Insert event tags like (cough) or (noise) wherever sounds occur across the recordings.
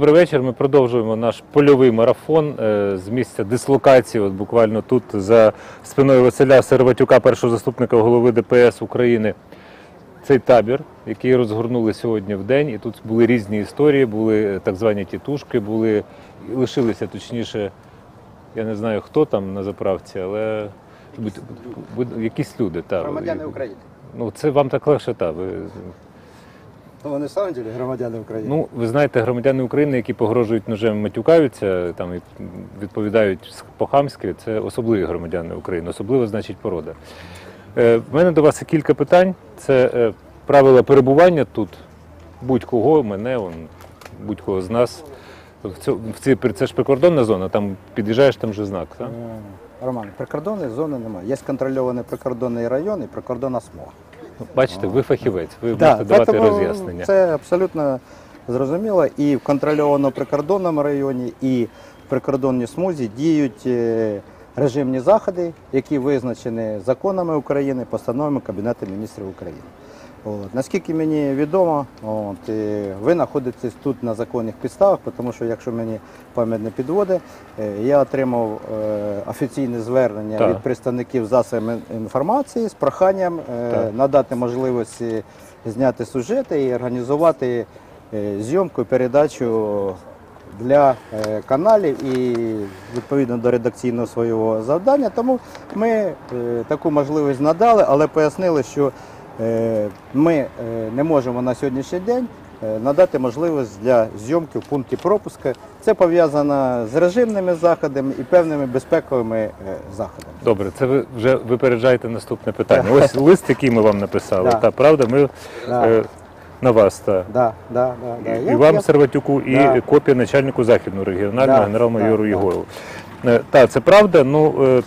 Добрий вечір. Ми продовжуємо наш польовий марафон е, з місця дислокації. От буквально тут за спиною Василя Серватюка, першого заступника голови ДПС України. Цей табір, який розгорнули сьогодні в день, і тут були різні історії, були е, так звані тітушки, були і лишилися точніше. Я не знаю, хто там на заправці, але якісь люди. Та, Громадяни України. Ну, це вам так легше, та. Ви, Ну, вони в самом деле громадяни України. Ну, ви знаєте, громадяни України, які погрожують ножем, матюкаються там і відповідають по-хамськи, це особливі громадяни України, особливо значить порода. Е, в мене до вас кілька питань. Це е, правила перебування тут, будь-кого, мене, он, будь-кого з нас. В цьо, в ці, це ж прикордонна зона, там під'їжджаєш, там же знак. Так? Е, Роман, прикордонної зони немає. Є контрольований прикордонний район і прикордонна смуга. Бачите, ви фахівець, ви Да, можете давати роз'яснення. Це абсолютно зрозуміло. І в контрольованому прикордонному районі, і в прикордонній смузі діють е, режимні заходи, які визначені законами України, постановами Кабінету міністрів України. От. Наскільки мені відомо, от, е, ви знаходитесь тут на законних підставах, тому що якщо мені пам'ять не підводить, е, я отримав е, офіційне звернення Так. від представників засобів інформації з проханням е, надати можливості зняти сюжети і організувати е, зйомку і передачу для е, каналів і відповідно до редакційного свого завдання. Тому ми е, таку можливість надали, але пояснили, що ми е, не можемо на сьогоднішній день е, надати можливість для зйомки в пункті пропуска. Це пов'язано з режимними заходами і певними безпековими е, заходами. Добре, це ви вже випереджаєте наступне питання. Ось (laughs) лист, який ми вам написали. Та правда, ми е, на вас та. Да, да, да, да. І Я- вам я- Серватюку, і Да. копія начальнику західного регіонального Да, генерал-майору да, да. Єгорову. Е, Так, це правда. Ну е,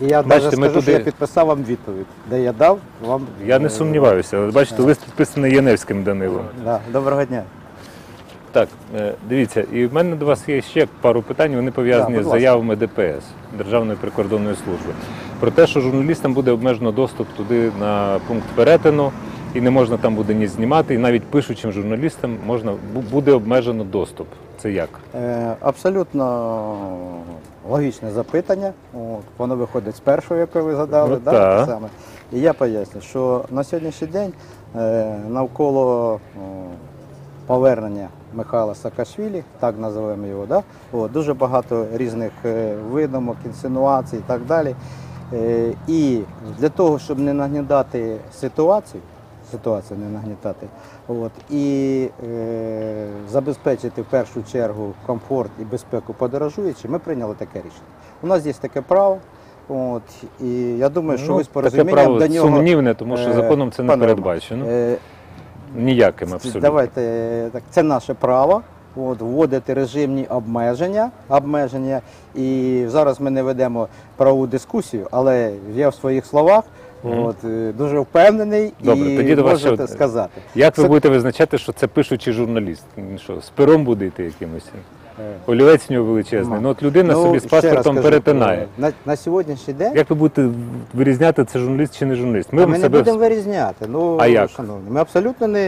І я Бачите, навіть скажу, що я підписав вам відповідь, де я дав вам. я не сумніваюся. Але бачите, лист підписаний Яневським Данилом. Да, доброго дня. Так, е, дивіться, і в мене до вас є ще пару питань. Вони пов'язані Да, з заявами ДПС Державної прикордонної служби про те, що журналістам буде обмежено доступ туди на пункт перетину, і не можна там буде ні знімати, і навіть пишучим журналістам можна буде обмежено доступ. Це як? Е, абсолютно логічне запитання. От, воно виходить з першого, яке ви задали. Ну, да, те саме. І я поясню, що на сьогоднішній день е, навколо о, повернення Михайла Саакашвілі, так називаємо його, да? От, дуже багато різних е, видумок, інсинуацій і так далі. Е, і для того, щоб не нагнітати ситуацію, ситуацію не нагнітати, от, і е, забезпечити в першу чергу комфорт і безпеку подорожуючим, ми прийняли таке рішення. У нас є таке право. От, і я думаю, що Ну, ви з таке право до нього. сумнівне, тому що е, законом це не передбачено. е, Ніяким абсолютно. Давайте е, так, це наше право. От, вводити режимні обмеження, обмеження. І зараз ми не ведемо правову дискусію, але я в своїх словах. От, е, дуже впевнений Добре, і тоді до вас можете ще одне. сказати. Як ви Це- будете визначати, що це пишучий журналіст? Він Що, з пером буде якимось? Е, Олівець в нього величезний. Ну от людина ну, собі з ще раз паспортом кажу, перетинає. е, На, на сьогоднішній день Як ви будете вирізняти, це журналіст чи не журналіст? ми, ми не себе будемо вирізняти. Ну, А як? шановні, ми абсолютно не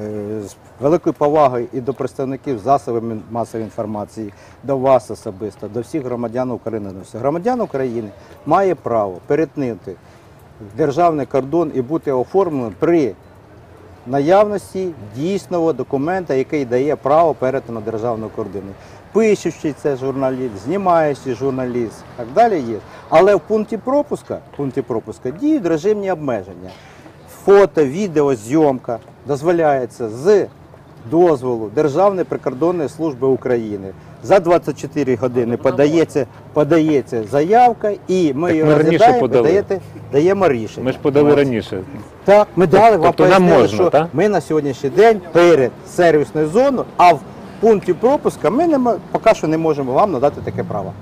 е, з великою повагою і до представників засобів мін- масової інформації, до вас особисто, до всіх громадян України. Громадян України має право перетнути державний кордон і бути оформленим при наявності дійсного документа, який дає право перетину державного кордону. Пишучий це журналіст, знімаючий журналіст, так далі є. Але в пункті пропуска, в пункті пропуска діють режимні обмеження. Фото, відео, зйомка дозволяється з дозволу Державної прикордонної служби України. За 24 години подається, подається заявка, і ми Так її ми розглядаємо, подаєте, даємо рішення. Ми ж подали раніше. Так, ми дали вам Тобто нам пояснили, можна, що та? ми на сьогоднішній день перед сервісною зоною, а в пункті пропуска ми не мо- поки що не можемо вам надати таке право.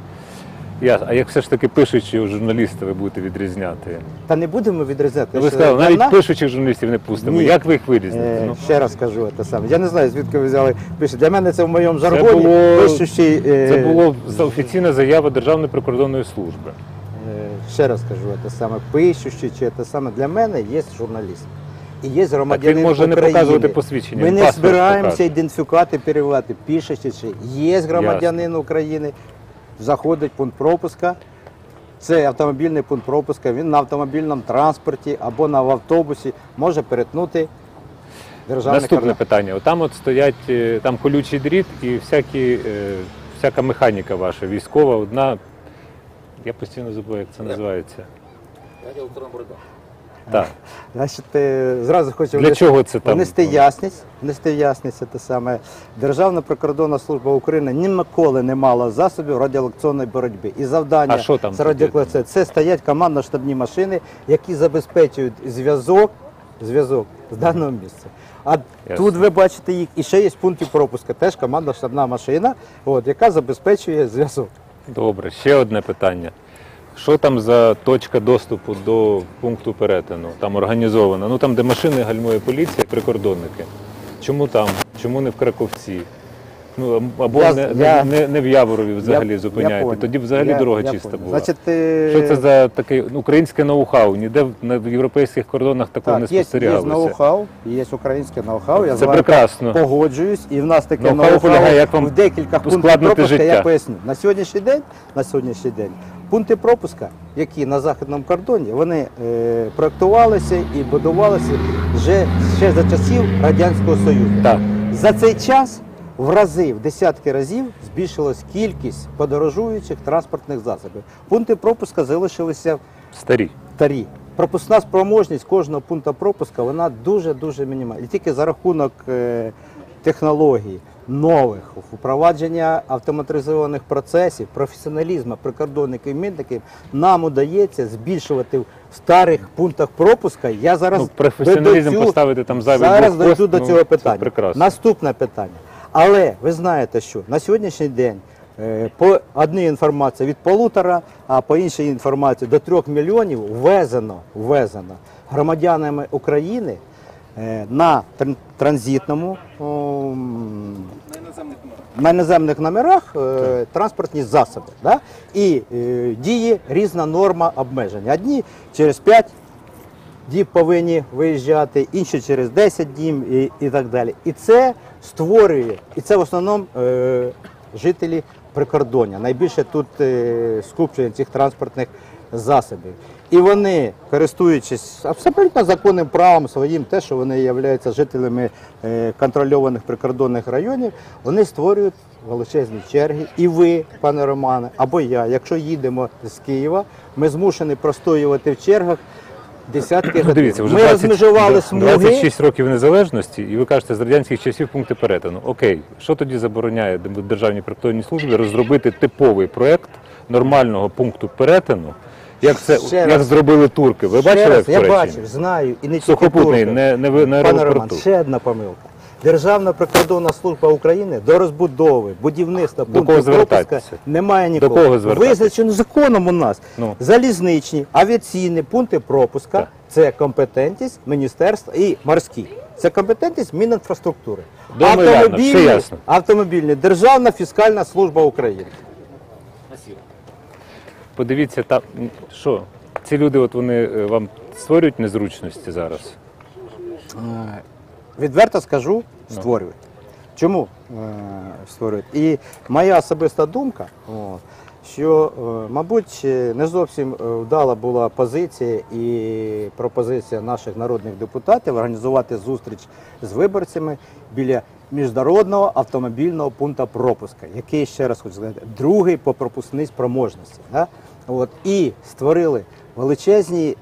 Я, а як все ж таки пишучі журналісти ви будете відрізняти? Та не будемо відрізняти. Ну, ви сказали, навіть нас- пишучих журналістів не пустимо. Ні. Як ви їх вирізните? Е, Ну, Ще раз кажу те саме. Я не знаю, звідки ви взяли пише. Для мене це в моєму жаргоні. було- пишущий, е, це було офіційна заява Державної прикордонної служби. Е, Ще раз кажу те саме, пишущий чи те саме для мене є журналіст. і є громадянин може не України. показувати посвідчення, Ми він не паспорт збираємося покаже. ідентифікувати, перевивати, пишете чи є громадянин України, заходить пункт пропуска. Це автомобільний пункт пропуска. Він на автомобільному транспорті або на автобусі може перетнути державний Наступне кордон. питання. Там от стоять е, там колючий дріт і всякі, е, всяка механіка ваша, військова, одна. Я постійно забуваю, як це називається. Так. Значить, зразу хочу Для чого це там? внести ясність, внести ясність, це те саме. Державна прикордонна служба України ніколи не мала засобів радіолокаційної боротьби. І завдання А що там з тоді? це стоять командно-штабні машини, які забезпечують зв'язок, зв'язок з даного місця. А тут ви бачите їх, і ще є пункти пропуска, теж командно-штабна машина, от, яка забезпечує зв'язок. Добре, ще одне питання. Що там за точка доступу до пункту перетину? Там організована. Ну там, де машини гальмує поліція, прикордонники. Чому там? Чому не в Краковці? Ну або Я- не, я- не, не в Яворові взагалі Я- зупиняєте. я понял. Тоді взагалі Я- дорога я чиста понял. була. Значить, е, Що це за таке ну, українське ноу-хау? Ніде в- на- в європейських кордонах такого не Так, є, є спостерігалося. ноу-хау, є українське ноу-хау. Я з Це вами прекрасно. погоджуюсь, і в нас таке Ноу-хау ноу-хау полягає, як вам в декілька пунктів ускладнити пропуска. життя. Я поясню. На сьогоднішній день, на сьогоднішній день пункти пропуска, які на західному кордоні, вони е, проектувалися і будувалися вже ще за часів Радянського Союзу. Так. За цей час в рази, в десятки разів збільшилась кількість подорожуючих транспортних засобів. Пункти пропуска залишилися Старі. старі. Пропускна спроможність кожного пункту пропуска вона дуже-дуже мінімальна. І тільки за рахунок е, технологій нових, впровадження автоматизованих процесів, професіоналізму прикордонників і митників нам удається збільшувати в старих пунктах пропуска. Я зараз Ну, професіоналізм цю- поставити там зайвий зараз блокпост, дойду до ну, цього це питання. прекрасно. Наступне питання. Але ви знаєте, що на сьогоднішній день е, по одній інформації від полутора, а по іншій інформації до трьох мільйонів ввезено, ввезено громадянами України на тран- транзитному на іноземних номерах е, транспортні засоби. Да? І е, діє різна норма обмеження. Одні через 5 діб повинні виїжджати, інші через 10 діб і, і так далі. І це створює, і це в основному е, жителі прикордоння. Найбільше тут е, скупчення цих транспортних засобів. І вони, користуючись абсолютно законним правом своїм, те, що вони являються жителями е, контрольованих прикордонних районів, вони створюють величезні черги. І ви, пане Романе, або я, якщо їдемо з Києва, ми змушені простоювати в чергах десятки Ну, годин. дивіться, вже ми 20, розмежували смуги. 26 років незалежності, і ви кажете, з радянських часів пункти перетину. Окей, що тоді забороняє Державній прикордонній службі розробити типовий проект нормального пункту перетину, як це Ще як раз. зробили турки? Ви Ще бачили раз, як в Я Туреччині? бачив, знаю, і не тільки Сухопутний, турки. не, не, ви- не Пане Роман, ще одна помилка. Державна прикордонна служба України до розбудови, будівництва До кого пропуска звертатися? немає нікого. кого звертатися? Визначено законом у нас. Ну. Залізничні, авіаційні пункти пропуска Так. це компетентність міністерства і морські. Це компетентність Мінінфраструктури. Думаю, ладно, все ясно. автомобільні, Державна фіскальна служба України. Подивіться, там що ці люди, от вони е, вам створюють незручності зараз. Е, Відверто скажу, створюють. Чому е, створюють? І моя особиста думка, о, що, е, мабуть, не зовсім вдала була позиція і пропозиція наших народних депутатів організувати зустріч з виборцями біля міжнародного автомобільного пункту пропуска, який ще раз хочу сказати, другий по пропускній спроможності. Да? От, і створили величезні е,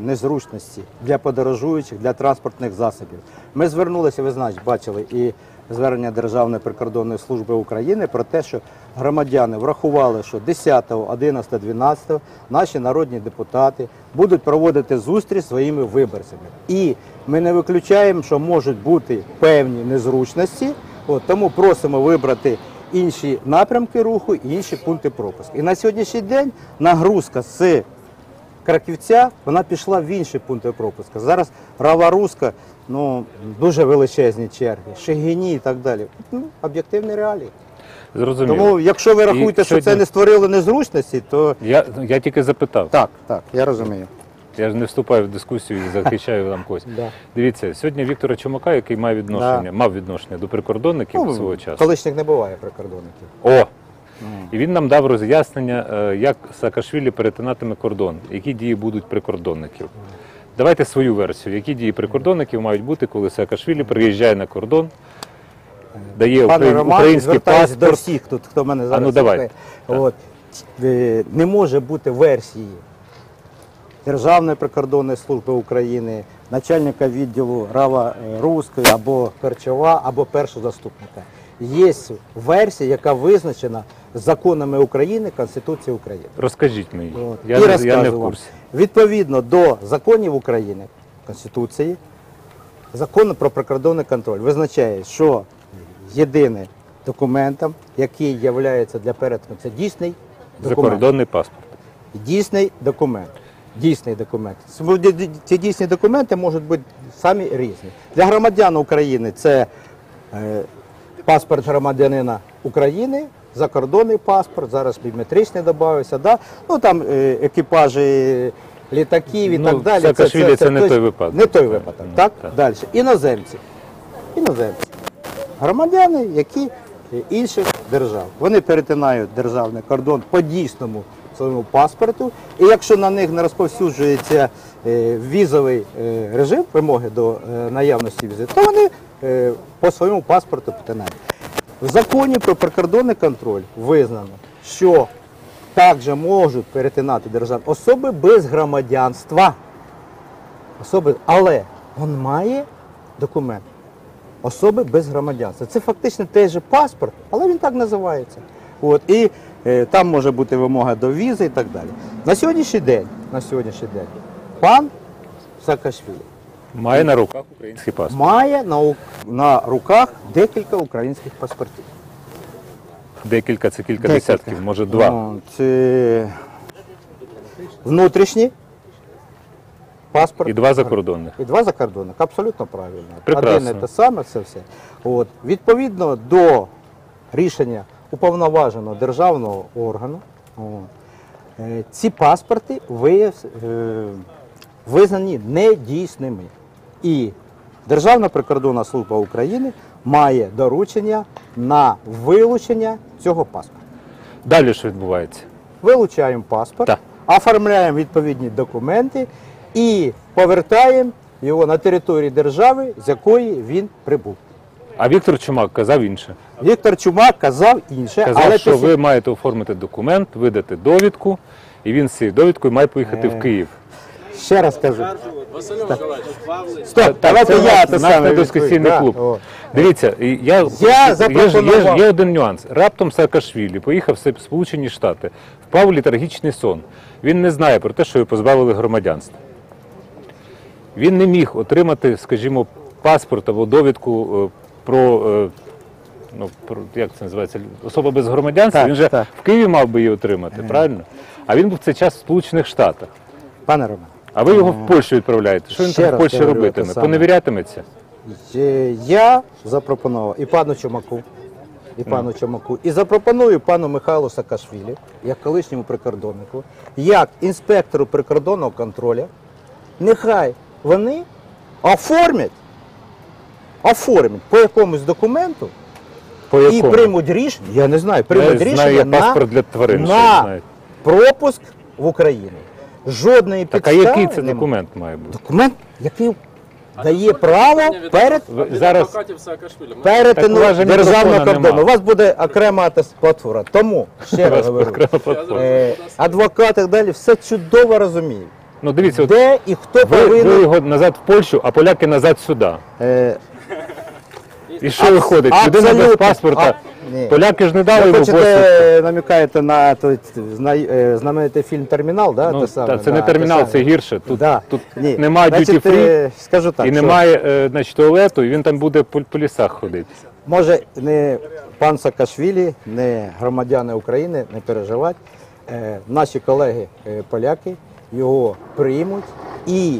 незручності для подорожуючих, для транспортних засобів. Ми звернулися, ви знаєте, бачили і звернення Державної прикордонної служби України про те, що громадяни врахували, що 10, 11, 12 наші народні депутати будуть проводити зустріч зі своїми виборцями. І ми не виключаємо, що можуть бути певні незручності. От, тому просимо вибрати інші напрямки руху і інші пункти пропуску. І на сьогоднішній день нагрузка з Краківця вона пішла в інші пункти пропуску. Зараз Рава Руська, ну дуже величезні черги, Шегині і так далі. Ну, об'єктивні реалії. Зрозуміло. Тому, якщо ви рахуєте, що сьогодні- це не створило незручності, то Я, я тільки запитав. так, так, я розумію. Я ж не вступаю в дискусію і захищаю там когось. Да. Дивіться, сьогодні Віктора Чумака, який має відношення, мав відношення до прикордонників Ну, свого часу. Колишніх не буває прикордонників. О! І він нам дав роз'яснення, е, як Саакашвілі перетинатиме кордон, які дії будуть прикордонників. Давайте свою версію, які дії прикордонників мають бути, коли Саакашвілі приїжджає на кордон, дає Пане украї- Роман, український до паспорт. всіх, тут, хто мене зараз ну, давай. слухає. От, е, не може бути версії Державної прикордонної служби України, начальника відділу Рава е, Руської або Перчова, або першого заступника. Є версія, яка визначена законами України, Конституцією України. Розкажіть мені, От. я, І не, я не в вам. курсі. Відповідно до законів України, Конституції, закон про прикордонний контроль визначає, що єдиним документом, який є для перетину, це дійсний документ. Закордонний паспорт. Дійсний документ. Дійсний документ. Ці дійсні документи можуть бути самі різні. Для громадян України це е, паспорт громадянина України, закордонний паспорт, зараз біометричний додався. Да? Ну там е, екіпажі літаків і Ну, так далі. Саакашвілі це не той випадок. Не той випадок, так? Так. Далі. Іноземці. Іноземці. Громадяни, які інших держав. Вони перетинають державний кордон по дійсному своєму паспорту. І якщо на них не розповсюджується е, візовий е, режим, вимоги до е, наявності візи, то вони по своєму паспорту перетинають. В законі про прикордонний контроль визнано, що також можуть перетинати державні особи без громадянства. Особи, але він має документ. Особи без громадянства. Це фактично той же паспорт, але він так називається. От, і там може бути вимога до візи і так далі. На сьогоднішній день, на сьогоднішній день пан Саакашвілі Має на руках український паспорт. має на, на руках декілька українських паспортів. Декілька, це кілька Декілька. десятків, може два. О, Це внутрішні паспорт. І два закордонних. І два закордонних, абсолютно правильно. Прекрасно. Один і те саме, це все. От. Відповідно до рішення уповноваженого державного органу, е, ці паспорти е, визнані недійсними. І Державна прикордонна служба України має доручення на вилучення цього паспорта. Далі що відбувається? Вилучаємо паспорт, Так. оформляємо відповідні документи і повертаємо його на територію держави, з якої він прибув. А Віктор Чумак казав інше. Віктор Чумак казав інше, Казав, але що після- ви маєте оформити документ, видати довідку, і він з цією довідкою має поїхати Е. в Київ. ще раз кажу. Василь Миколаївич, Стоп, давайте я наш- те саме да? клуб. О. Дивіться, я, Я є, ж- є, ж- є один нюанс. Раптом Саакашвілі поїхав в Сполучені Штати, впав у літаргічний сон. Він не знає про те, що його позбавили громадянства. Він не міг отримати, скажімо, паспорт або довідку е, про, е, ну, про як це називається, особа без громадянства. Так, він же так. в Києві мав би її отримати, правильно? А він був в цей час в Сполучених Штатах. Пане Роман, А ви його в Польщу відправляєте. Що він там в Польщі робитиме? Поневірятиметься? е, я запропонував і пану Чумаку, і пану Чумаку, і запропоную пану Михайлу Саакашвілі, як колишньому прикордоннику, як інспектору прикордонного контролю, нехай вони оформять, оформять по якомусь документу По і якому? приймуть рішення, я не знаю, приймуть Я рішення знаю, на, паспорт для тварин, що на пропуск в Україну. Жодної Так а підстави який це документ має бути? Документ, який дає право перед Ви зараз адвокатів Саакашвілі. Ми- перетину у вас же державного мікрофона кордону. нема. У вас буде окрема атест- платформа. Тому ще раз говорю, окрема платформа. е, адвокат і так далі все чудово розуміють. Ну дивіться, от Де і хто ви, ви повинен. його назад в Польщу, а поляки назад сюди. Е, І що виходить? Людина без паспорта. А, ні. Поляки ж не дали ви йому посвідку. хочете, намікаєте на той зна- е, знаменитий фільм Термінал, да? Ну, те саме, та, це да, не те термінал, саме. це гірше. Тут, Да. тут Ні. немає Значить, duty free е, скажу так, і що- немає е, значить, туалету, і він там буде по, по лісах ходити. Може, не пан Саакашвілі, не громадяни України не переживати. Е, наші колеги е, поляки його приймуть і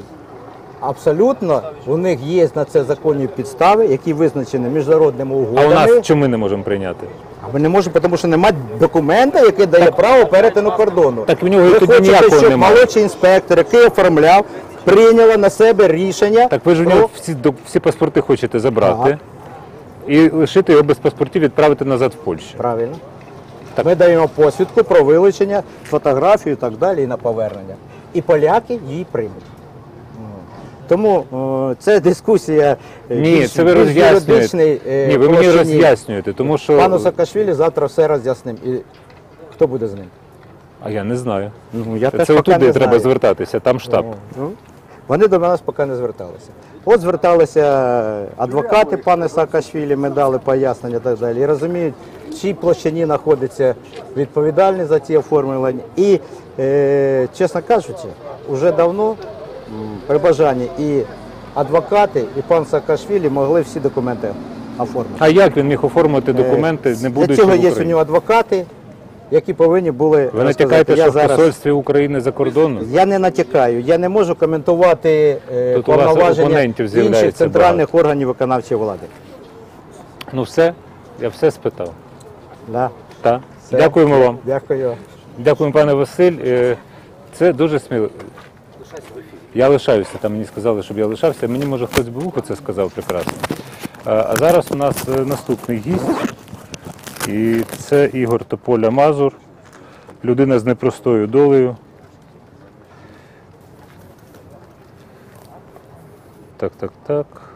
абсолютно у них є на це законні підстави, які визначені міжнародними А у нас чому ми не можемо прийняти? А ми не можемо, тому що немає документа, який дає право перетину кордону. Так в нього і Ви тоді хочете, ніякого щоб немає. молодший інспектор, який оформляв, прийняла на себе рішення. Так ви ж у про- нього всі, до- всі паспорти хочете забрати і лишити його без паспортів, відправити назад в Польщу. Правильно. Ми даємо посвідку про вилучення, фотографію і так далі, і на повернення. І поляки її приймуть. Тому о, це дискусія е, Ні, більш- це ви більш роз'яснюєте. юридичний, е, Ні, ви мені площині. роз'яснюєте, тому що. Пану Саакашвілі завтра все роз'яснимо. І хто буде з ним? А я не знаю. Ну, я Це отуди треба звертатися, там штаб. Ну, вони до нас поки не зверталися. От зверталися адвокати пане Саакашвілі, ми дали пояснення і так далі. І розуміють, в чій площині знаходиться відповідальний за ці оформлення. І, е, чесно кажучи, вже давно при бажанні і адвокати, і пан Саакашвілі могли всі документи оформити. А як він міг оформити документи, не Для будучи цього в є у Україні? нього адвокати, які повинні були Ви розказати. натякаєте, Я що в зараз- посольстві України за кордоном? я не натякаю, я не можу коментувати е, Тут у вас повноваження опонентів інших з'являється центральних органів виконавчої влади. Ну все, я все спитав. Да. Так. Все. Дякуємо вам. Дякую. Дякуємо, пане Василь. Е, Це дуже сміло. Я лишаюся, там мені сказали, щоб я лишався. Мені може хтось би вухо це сказав прекрасно. А а зараз у нас е, наступний гість. І це Ігор Тополя Мазур, людина з непростою долею. Так, так, так.